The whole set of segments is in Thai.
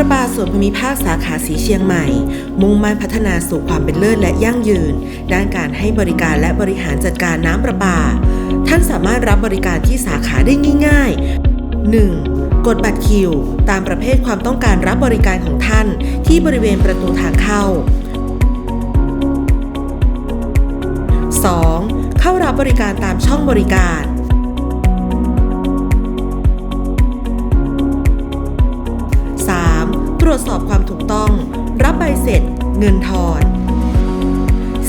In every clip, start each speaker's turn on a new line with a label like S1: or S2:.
S1: ประปาส่วนภูมิภาคสาขาสีเชียงใหม่ มุ่งมั่นพัฒนาสู่ความเป็นเลิศและยั่งยืน ด้านการให้บริการและบริหารจัดการน้ำประปา ท่านสามารถรับบริการที่สาขาได้ง่าย ๆ 1. กดบัตรคิว ตามประเภทความต้องการรับบริการของท่าน ที่บริเวณประตูทางเข้า 2. เข้ารับบริการตามช่องบริการ จสอบความถูกต้อง รับใบเสร็จ เงินทอน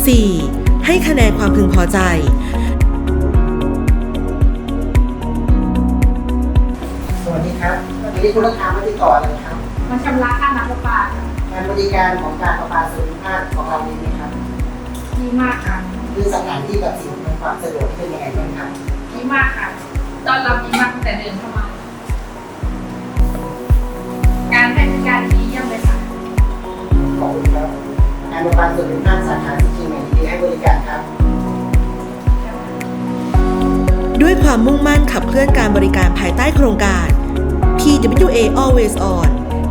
S1: 4. ให้คะแนนความพึงพอใจ
S2: สวัสดีครับวันนี้คุณลูกค้ามาติดต่ออะไรครับ
S3: มาชำระค่าน้ำประปาค่ะ
S2: การบริการของการประปาส่วนภูมิภาคของเราดีไหมครับ
S3: ดีมากค่ะ
S2: คือสถานที่กับสิ่งอำนวยความสะดวกเป็นยังไงบ้างครับ
S3: ดีมากค่ะตอนรับดีมากตั้งแต่เดินเข้ามา
S2: ขอบคุณครับการประปาส่วนภูมิภาสาขาที่เชียงใหม่ยินดีให้บริการครับ
S1: ด้วยความมุ่งมั่นขับเคลื่อนการบริการภายใต้โครงการ PWA Always On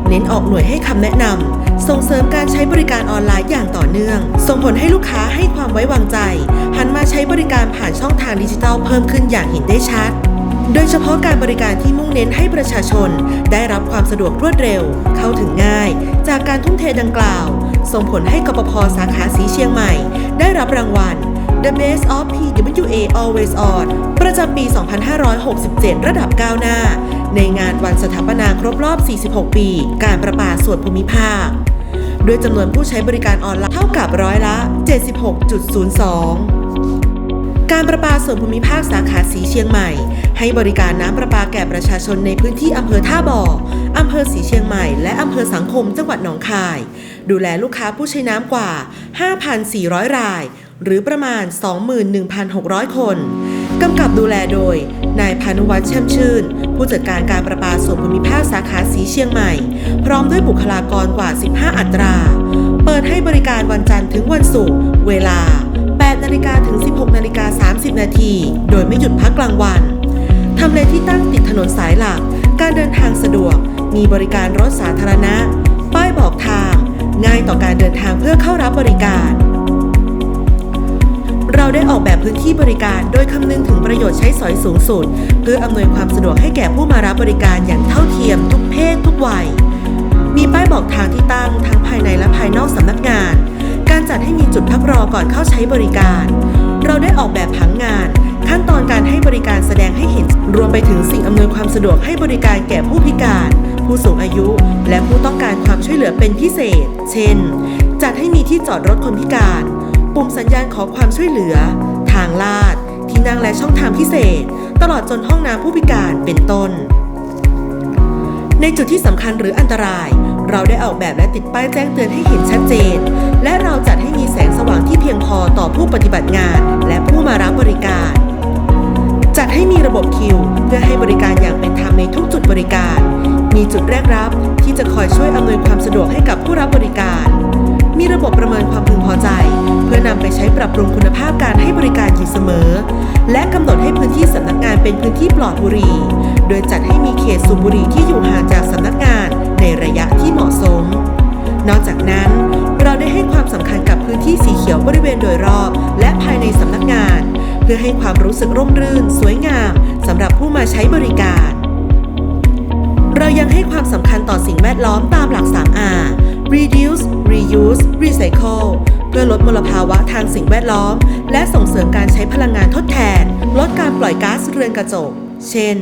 S1: เน้นออกหน่วยให้คำแนะนำส่งเสริมการใช้บริการออนไลน์อย่างต่อเนื่อง ส่งผลให้ลูกค้าให้ความไว้วางใจ หันมาใช้บริการผ่านช่องทางดิจิทัลเพิ่มขึ้นอย่างเห็นได้ชัด โดยเฉพาะการบริการที่มุ่งเน้นให้ประชาชน ได้รับความสะดวกรวดเร็ว เข้าถึงง่าย จากการทุ่มเทดังกล่าว ส่งผลให้กปพสาขาสีเชียงใหม่ ได้รับรางวัล The Best of PWA Always On ประจำปี 2567 ระดับก้าวหน้า ในงานวันสถาปนาครบรอบ 46 ปี การประปาส่วนภูมิภาค ด้วยจำนวนผู้ใช้บริการออนไลน์เท่ากับร้อยละ 76.02 การประปาส่วนภูมิภาคสาขาสีเชียงใหม่ ให้บริการน้ำประปาแก่ประชาชนในพื้นที่อำเภอท่าบ่ออำเภอสีเชียงใหม่ และอำเภอสังคมจังหวัดหนองคาย ดูแลลูกค้าผู้ใช้น้ำกว่า 5,400 ราย หรือประมาณ 21,600 คนกำกับดูแลโดย นายพานุวัฒน์แช่มชื่น ผู้จัดการการประปาส่วนภูมิภาคสาขาสีเชียงใหม่ พร้อมด้วยบุคลากรกว่า 15 อัตรา เปิดให้บริการวันจันทร์ถึงวันศุกร์เวลา 8นาฬิกาถึง 16นาฬิกา30 นาที โดยไม่หยุดพักกลางวันทำเลที่ตั้งติดถนนสายหลัก การเดินทางสะดวก มีบริการรถสาธารณะ ป้ายบอกทาง ง่ายต่อการเดินทางเพื่อเข้ารับบริการ เราได้ออกแบบพื้นที่บริการโดยคำนึงถึงประโยชน์ใช้สอยสูงสุด เพื่ออำนวยความสะดวกให้แก่ผู้มารับบริการอย่างเท่าเทียมทุกเพศทุกวัย มีป้ายบอกทางที่ตั้งทั้งภายในและภายนอกสำนักงาน จัดให้มีจุดพักรอก่อนเข้าใช้บริการ เราได้ออกแบบผังงาน ขั้นตอนการให้บริการแสดงให้เห็น รวมไปถึงสิ่งอำนวยความสะดวกให้บริการแก่ผู้พิการ ผู้สูงอายุ และผู้ต้องการความช่วยเหลือเป็นพิเศษ เช่น จัดให้มีที่จอดรถคนพิการ ปุ่มสัญญาณขอความช่วยเหลือ ทางลาด ที่นั่งและช่องทางพิเศษ ตลอดจนห้องน้ำผู้พิการเป็นต้น ในจุดที่สำคัญหรืออันตราย เราได้ออกแบบและติดป้ายแจ้งเตือนให้เห็นชัดเจน และเราจัดให้มีแสงสว่างที่เพียงพอต่อผู้ปฏิบัติงาน และผู้มารับบริการ จัดให้มีระบบคิว เพื่อให้บริการอย่างเป็นธรรมในทุกจุดบริการ มีจุดแรกรับ ที่จะคอยช่วยอำนวยความสะดวกให้กับผู้รับบริการ มีระบบประเมินความพึงพอใจ เพื่อนำไปใช้ปรับปรุงคุณภาพการให้บริการอยู่เสมอ และกำหนดให้พื้นที่สำนักงานเป็นพื้นที่ปลอดบุหรี่ โดยจัดให้มีเขตสูบบุหรี่ที่อยู่ห่างจากสำนักงาน ในระยะที่เหมาะสม นอกจากนั้น พื่อให้ความรู้สึกร่มรื่น สวยงามสำหรับผู้มาใช้บริการ เรายังให้ความสำคัญต่อสิ่งแวดล้อมตามหลัก 3R reduce reuse recycle เพื่อลดมลภาวะทางสิ่งแวดล้อม และส่งเสริมการใช้พลังงานทดแทน ลดการปล่อยก๊าซเรือนกระจก เช่น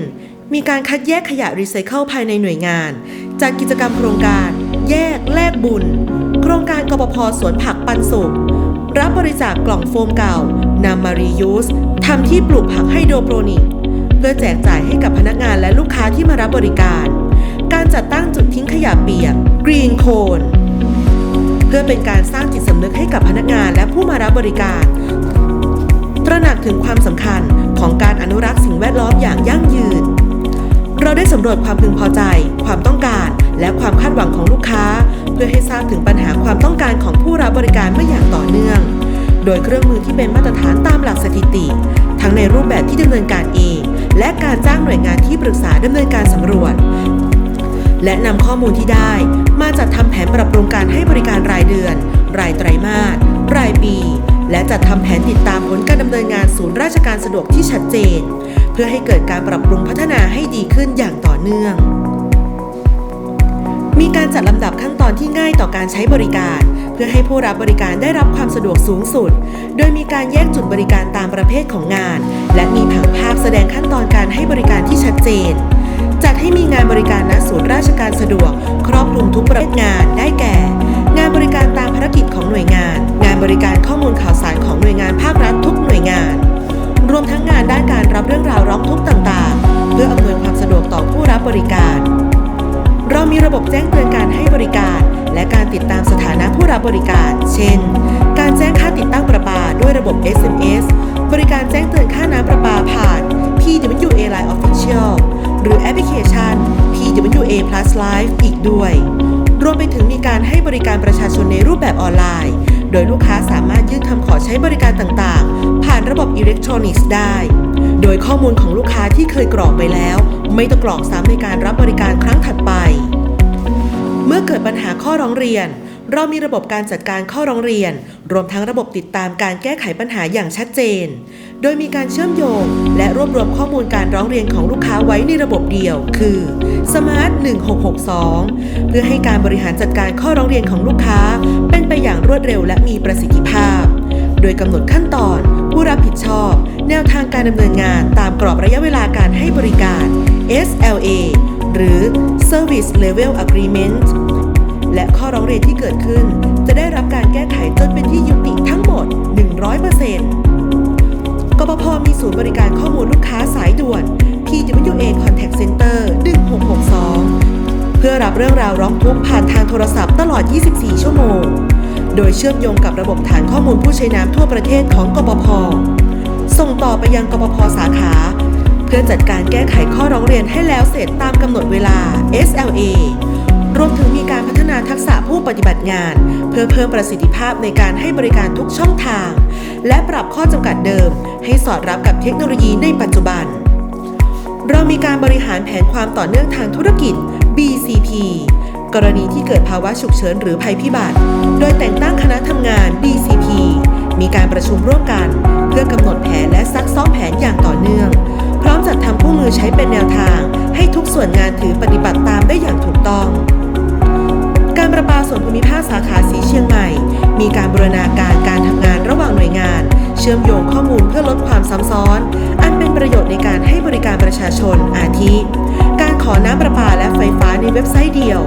S1: มีการคัดแยกขยะรีไซเคิลภายในหน่วยงานจัดกิจกรรมโครงการ แยกแลกบุญ โครงการกปพสวนผักปันสุข รับบริจาคกล่องโฟมเก่านำมา reuse ทำที่ปลูกผักไฮโดรโปรนิก เพื่อแจกจ่ายให้กับพนักงานและลูกค้าที่มารับบริการ การจัดตั้งจุดทิ้งขยะเปียก Green Cone เพื่อเป็นการสร้างจิตสำนึกให้กับพนักงานและผู้มารับบริการ ตระหนักถึงความสำคัญของการอนุรักษ์สิ่งแวดล้อมอย่างยั่งยืน เราได้สำรวจความพึงพอใจ ความต้องการ และความคาดหวังของลูกค้า เพื่อให้ทราบถึงปัญหาความต้องการของผู้รับบริการเมื่ออย่างต่อเนื่อง โดยเครื่องมือที่เป็นมาตรฐานตามหลักสถิติ ทั้งในรูปแบบที่ดำเนินการเอง และการจ้างหน่วยงานที่ปรึกษาดำเนินการสำรวจ และนำข้อมูลที่ได้ มาจัดทำแผนปรับปรุงการให้บริการรายเดือน รายไตรมาสรายปีและจัดทำแผนติดตามผลการดำเนินงานศูนย์ราชการสะดวกที่ชัดเจน เพื่อให้เกิดการปรับปรุงพัฒนาให้ดีขึ้นอย่างต่อเนื่อง มีการจัดลำดับขั้นตอนที่ง่ายต่อการใช้บริการ เพื่อให้ผู้รับบริการได้รับความสะดวกสูงสุด โดยมีการแยกจุดบริการตามประเภทของงาน และมีผังภาพแสดงขั้นตอนการให้บริการที่ชัดเจน จัดให้มีงานบริการณศูนย์ราชการสะดวก ครอบคลุมทุกประเภทงานได้แก่ งานบริการตามภารกิจของหน่วยงาน งานบริการข้อมูลข่าวสารของหน่วยงานภาครัฐทุกหน่วยงาน รวมทั้งงานด้านการรับเรื่องราวร้องทุกข์ต่างๆ เพื่ออำนวยความสะดวกต่อผู้รับบริการ เรามีระบบแจ้งเตือนการให้บริการ และการติดตามสถานะผู้รับบริการ เช่น การแจ้งค่าติดตั้งประปาด้วยระบบ SMS บริการแจ้งเตือนค่าน้ำประปาผ่าน PWA Line Official หรือแอปพลิเคชัน PWA Plus Live อีกด้วย รวมไปถึงมีการให้บริการประชาชนในรูปแบบออนไลน์ โดยลูกค้าสามารถยื่นคำขอใช้บริการต่างๆ ผ่านระบบอิเล็กทรอนิกส์ได้ โดยข้อมูลของลูกค้าที่เคยกรอกไปแล้ว ไม่ต้องกรอกซ้ำในการรับบริการครั้งถัดไป เมื่อเกิดปัญหาข้อร้องเรียน เรามีระบบการจัดการข้อร้องเรียน รวมทั้งระบบติดตามการแก้ไขปัญหาอย่างชัดเจน โดยมีการเชื่อมโยง และรวบรวมข้อมูลการร้องเรียนของลูกค้าไว้ในระบบเดียว คือ Smart 1662 เพื่อให้การบริหารจัดการข้อร้องเรียนของลูกค้า เป็นไปอย่างรวดเร็วและมีประสิทธิภาพ โดยกำหนดขั้นตอน ผู้รับผิดชอบ แนวทางการดำเนินงานตามกรอบระยะเวลาการให้บริการ SLA หรือ Service Level Agreement และข้อร้องเรียนที่เกิดขึ้น จะได้รับการแก้ไขจนเป็นที่ยุติทั้งหมด 100%กปพมีศูนย์บริการข้อมูลลูกค้าสายด่วน PWA Contact Center 1662 เพื่อรับเรื่องราวร้องทุกข์ผ่านทางโทรศัพท์ตลอด 24 ชั่วโมง โดยเชื่อมโยงกับระบบฐานข้อมูลผู้ใช้น้ำทั่วประเทศของกปพส่งต่อไปยังกปพสาขา เพื่อจัดการแก้ไขข้อร้องเรียนให้แล้วเสร็จตามกำหนดเวลา SLA รวมถึงมีการพัฒนาทักษะผู้ปฏิบัติงาน เพื่อเพิ่มประสิทธิภาพในการให้บริการทุกช่องทาง และปรับข้อจำกัดเดิม ให้สอดรับกับเทคโนโลยีในปัจจุบัน เรามีการบริหารแผนความต่อเนื่องทางธุรกิจ BCP กรณีที่เกิดภาวะฉุกเฉินหรือภัยพิบัติ โดยแต่งตั้งคณะทำงาน BCP มีการประชุมร่วมกัน เพื่อกำหนดแผนและซักซ้อมแผนอย่างต่อเนื่อง ร้อมจัดทำคู่มือใช้เป็นแนวทาง ให้ทุกส่วนงานถือปฏิบัติตามได้อย่างถูกต้อง การประปาส่วนภูมิภาคสาขาสีเชียงใหม่ มีการบูรณาการการทำงานระหว่างหน่วยงาน เชื่อมโยงข้อมูลเพื่อลดความซ้ำซ้อน อันเป็นประโยชน์ในการให้บริการประชาชนอาทิ การขอน้ำประปาและไฟฟ้าในเว็บไซต์เดียว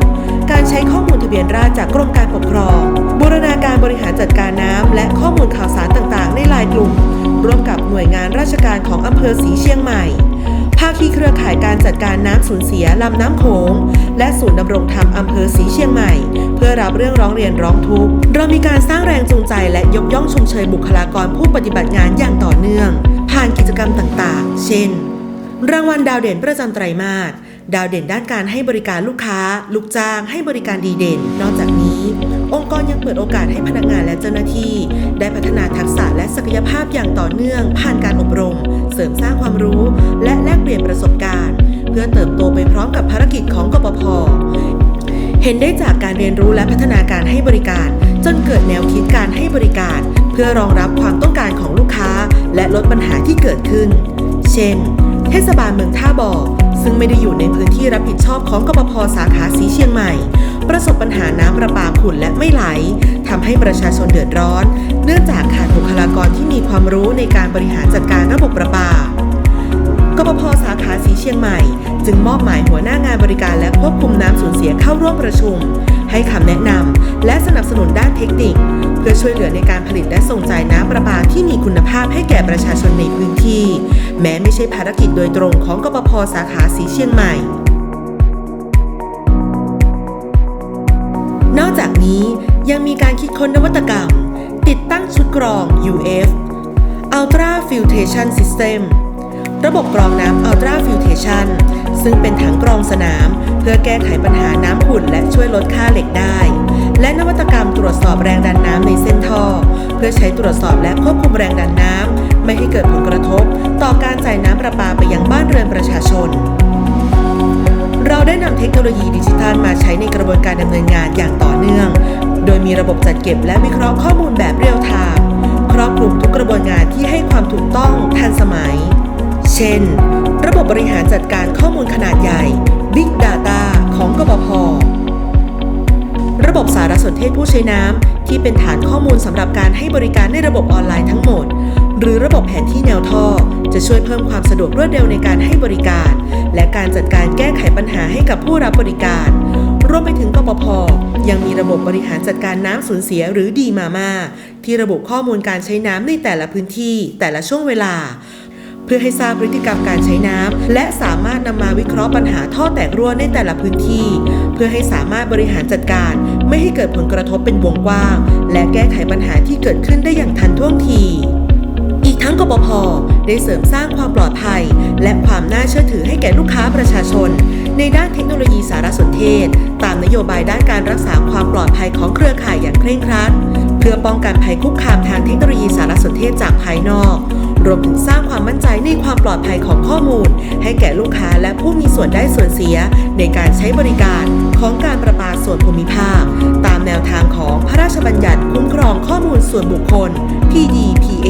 S1: การใช้ข้อมูลทะเบียนราษฎรจากกรมการปกครองบูรณาการบริหารจัด ชการของอำเภอสีเชียงใหม่ ภาคีเครือข่ายการจัดการน้ำสูญเสียลำน้ำโขง และศูนย์ดำรงธรรมอำเภอสีเชียงใหม่ เพื่อรับเรื่องร้องเรียนร้องทุกข์เรามีการสร้างแรงจูงใจและยกย่องชมเชยบุคลากรผู้ปฏิบัติงานอย่างต่อเนื่อง ผ่านกิจกรรมต่างๆ เช่น รางวัลดาวเด่นประจำไตรมาสดาวเด่นด้านการให้บริการลูกค้า ลูกจ้าง ให้บริการดีเด่น นอกจากนี้ องค์กรยังเปิดโอกาสให้พนักงานและเจ้าหน้าที่ ได้พัฒนาทักษะและศักยภาพอย่างต่อเนื่อง ผ่านการอบรม เสริมสร้างความรู้ และแลกเปลี่ยนประสบการณ์ เพื่อเติบโตไปพร้อมกับภารกิจของกปพเห็นได้จากการเรียนรู้และพัฒนาการให้บริการ จนเกิดแนวคิดการให้บริการ เพื่อรองรับความต้องการของลูกค้า และลดปัญหาที่เกิดขึ้น เช่น เทศบาลเมืองท่าบ่อ ซึ่งไม่ได้อยู่ในพื้นที่รับผิดชอบของกปพสาขาสีเชียงใหม่ ประสบปัญหาน้ำประปาขุ่นและไม่ไหลทำให้ประชาชนเดือดร้อน เนื่องจากขาดบุคลากรที่มีความรู้ในการบริหารจัดการระบบประปากปพสาขาสีเชียงใหม่ จึงมอบหมายหัวหน้างานบริการและควบคุมน้ำสูญเสียเข้าร่วมประชุม ให้คำแนะนำและสนับสนุนด้านเทคนิค เพื่อช่วยเหลือในการผลิตและส่งจ่ายน้ำ ที่มีคุณภาพให้แก่ประชาชนในพื้นที่ แม้ไม่ใช่ภารกิจโดยตรงของกปพสาขาสีเชียงใหม่ นอกจากนี้ยังมีการคิดค้นนวัตกรรม ติดตั้งชุดกรอง UF Ultra Filtration System ระบบกรองน้ำ Ultra Filtration ซึ่งเป็นถังกรองสนาม เพื่อแก้ไขปัญหาน้ำขุ่นและช่วยลดค่าเหล็กได้ ตรวจสอบแรงดันน้ำในเส้นท่อ เพื่อใช้ตรวจสอบและควบคุมแรงดันน้ำไม่ให้เกิดผลกระทบ ต่อการจ่ายน้ำประปาไปยังบ้านเรือนประชาชน เราได้นำเทคโนโลยีดิจิทัลมาใช้ในกระบวนการดำเนินงานอย่างต่อเนื่อง โดยมีระบบจัดเก็บและวิเคราะห์ข้อมูลแบบเรียลไทม์ครอบคลุมทุกกระบวนการที่ให้ความถูกต้องทันสมัย เช่น ระบบบริหารจัดการข้อมูลขนาดใหญ่ บบสารสนเทศผู้ใช้น้ำที่เป็นฐานข้อมูลสำหรับการให้บริการในระบบออนไลน์ทั้งหมด หรือระบบแผนที่แนวท่อ จะช่วยเพิ่มความสะดวกรวดเร็วในการให้บริการ และการจัดการแก้ไขปัญหาให้กับผู้รับบริการ รวมไปถึงกปพยังมีระบบบริหารจัดการน้ำสูญเสียหรือดีมาม่าที่ระบุข้อมูลการใช้น้ำในแต่ละพื้นที่แต่ละช่วงเวลา พื่อให้ทราบพฤติกรรมการใช้น้ำและสามารถนำมาวิเคราะห์ปัญหาท่อแตกรั่วในแต่ละพื้นที่ เพื่อให้สามารถบริหารจัดการ ไม่ให้เกิดผลกระทบเป็นวงกว้าง และแก้ไขปัญหาที่เกิดขึ้นได้อย่างทันท่วงทีอีกทั้งกบพได้เสริมสร้างความปลอดภัย และความน่าเชื่อถือให้แก่ลูกค้าประชาชน ในด้านเทคโนโลยีสารสนเทศ ตามนโยบายด้านการรักษาความปลอดภัยของเครือข่ายอย่างเคร่งครัด เพื่อป้องกันภัยคุกคามทางเทคโนโลยีสารสนเทศจากภายนอก รวมถึงสร้างความมั่นใจในความปลอดภัยของข้อมูล ให้แก่ลูกค้าและผู้มีส่วนได้ส่วนเสียในการใช้บริการของการประปาส่วนภูมิภาค ตามแนวทางของพระราชบัญญัติคุ้มครองข้อมูลส่วนบุคคล PDPA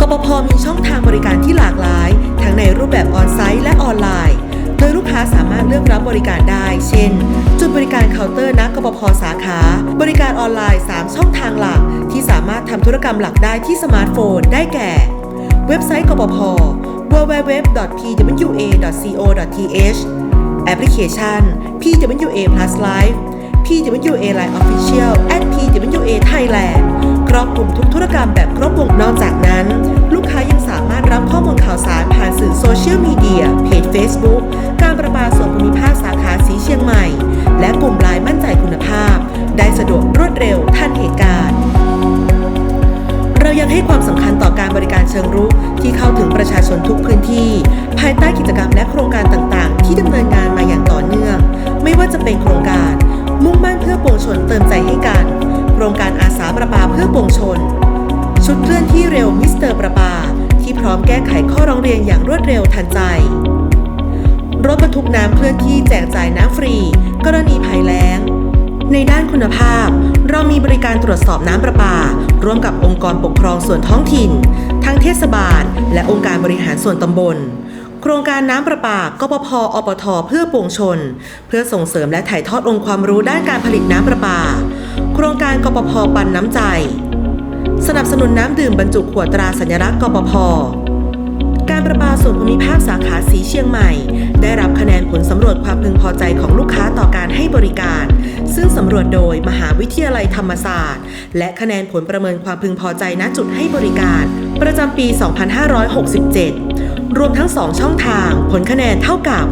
S1: กปพมีช่องทางบริการที่หลากหลาย ทั้งในรูปแบบออนไซต์และออนไลน์าสามารถเลือกรับบริการได้ เช่น จุดบริการเคาน์เตอร์ณกปพสาขา บริการออนไลน์ 3 ช่องทางหลัก ที่สามารถทำธุรกรรมหลักได้ที่สมาร์ทโฟน ได้แก่ เว็บไซต์กปพ www.pwa.co.th แอปพลิเคชัน PWA Plus Live PWA Line Official at PWA Thailand ครอบคลุมทุกธุรกรรมแบบครบวงนอกจากนั้น ลูกค้ายังสามารถรับข้อมูลข่าวสารผ่านสื่อโซเชียลมีเดีย เพจ Facebook ที่เข้าถึงประชาชนทุกพื้นที่ ภายใต้กิจกรรมและโครงการต่างๆ ที่ดำเนินงานมาอย่างต่อเนื่อง ไม่ว่าจะเป็นโครงการ มุ่งมั่นเพื่อปวงชนเติมใจให้กัน โครงการอาสาประปาเพื่อปวงชน ชุดเคลื่อนที่เร็วมิสเตอร์ประปา ที่พร้อมแก้ไขข้อร้องเรียนอย่างรวดเร็วทันใจ รถบรรทุกน้ำเคลื่อนที่แจกจ่ายน้ำฟรี กรณีภัยแล้งในด้านคุณภาพ เรามีบริการตรวจสอบน้ำประปา ร่วมกับองค์กรปกครองส่วนท้องถิ่น ทั้งเทศบาล และองค์การบริหารส่วนตำบล โครงการน้ำประปากปพอปทเพื่อปวงชน เพื่อส่งเสริมและถ่ายทอดองค์ความรู้ด้านการผลิตน้ำประปา โครงการกปพปันน้ำใจ สนับสนุนน้ำดื่มบรรจุขวดตราสัญลักษณ์กปพการประปาส่วนภูมิภาคสาขาสีเชียงใหม่ ได้รับคะแนนผลสำรวจความพึงพอใจของลูกค้าต่อการให้บริการ ซึ่งสำรวจโดยมหาวิทยาลัยธรรมศาสตร์ และคะแนนผลประเมินความพึงพอใจณจุดให้บริการ ประจำปี 2567 รวมทั้ง 2 ช่องทางผลคะแนนเท่ากับ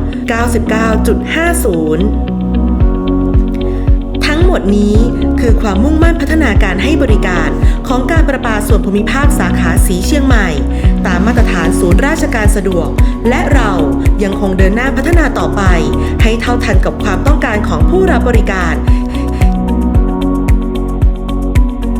S1: 99.50 ทั้งหมดนี้คือความมุ่งมั่นพัฒนาการให้บริการของการประปาส่วนภูมิภาคสาขาสีเชียงใหม่ ตามมาตรฐานศูนย์ราชการสะดวก และเรายังคงเดินหน้าพัฒนาต่อไป ให้เท่าทันกับความต้องการของผู้รับบริการ